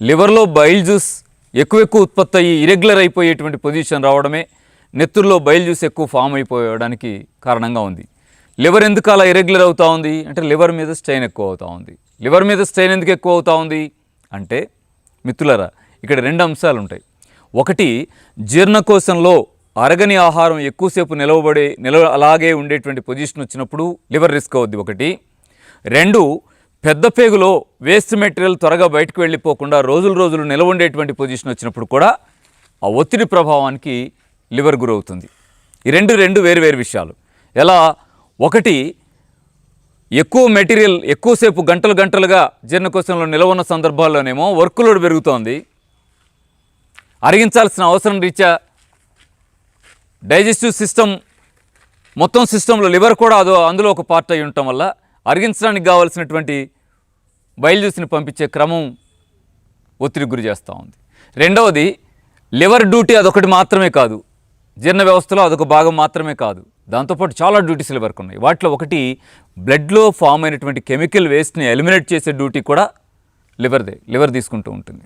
లివర్లో bile juice ఎక్కువ ఎక్కువ ఉత్పత్తి అయ్యి ఇరెగ్యులర్ అయిపోయేటువంటి పొజిషన్ రావడమే నెత్తుల్లో బైల్ జ్యూస్ ఎక్కువ ఫామ్ అయిపోవడానికి కారణంగా ఉంది. లివర్ ఎందుకు అలా ఇరెగ్యులర్ అవుతూ ఉంది? అంటే లివర్ మీద స్ట్రెయిన్ ఎక్కువ అవుతూ ఉంది. లివర్ మీద స్ట్రెయిన్ ఎందుకు ఎక్కువ అవుతూ ఉంది? అంటే మిత్రులరా ఇక్కడ రెండు అంశాలు ఉంటాయి ఒకటి జీర్ణకోశంలో అరగని ఆహారం ఎక్కువసేపు నిలవబడే నిలవ అలాగే ఉండేటువంటి పొజిషన్ వచ్చినప్పుడు లివర్ రిస్క్ అవుద్ది. ఒకటి రెండు పెద్ద పేగులో వేస్ట్ మెటీరియల్ త్వరగా బయటకు వెళ్ళిపోకుండా రోజులు రోజులు నిలవండేటువంటి పొజిషన్ వచ్చినప్పుడు కూడా ఆ ఒత్తిడి ప్రభావానికి లివర్ గురవుతుంది. ఈ రెండు రెండు వేరు వేరు విషయాలు. ఎలా? ఒకటి ఎక్కువ మెటీరియల్ ఎక్కువసేపు గంటలు గంటలుగా జీర్ణకోశంలో నిలవన్న సందర్భాల్లోనేమో వర్క్ లోడ్ పెరుగుతోంది. అరిగించాల్సిన అవసరం రీత్యా డైజెస్టివ్ సిస్టమ్ మొత్తం సిస్టంలో లివర్ కూడా అదో అందులో ఒక పార్ట్ అయి ఉండటం వల్ల అరిగించడానికి కావాల్సినటువంటి బయలు పంపించే క్రమం ఒత్తిడికి గురి చేస్తూ ఉంది. రెండవది లివర్ డ్యూటీ అదొకటి మాత్రమే కాదు. జీర్ణ వ్యవస్థలో అదొక భాగం మాత్రమే కాదు. దాంతోపాటు చాలా డ్యూటీస్ లివర్కి ఉన్నాయి. వాటిలో ఒకటి బ్లడ్లో ఫామ్ అయినటువంటి కెమికల్ వేస్ట్ని ఎలిమినేట్ చేసే డ్యూటీ కూడా లివర్దే లివర్ తీసుకుంటూ ఉంటుంది.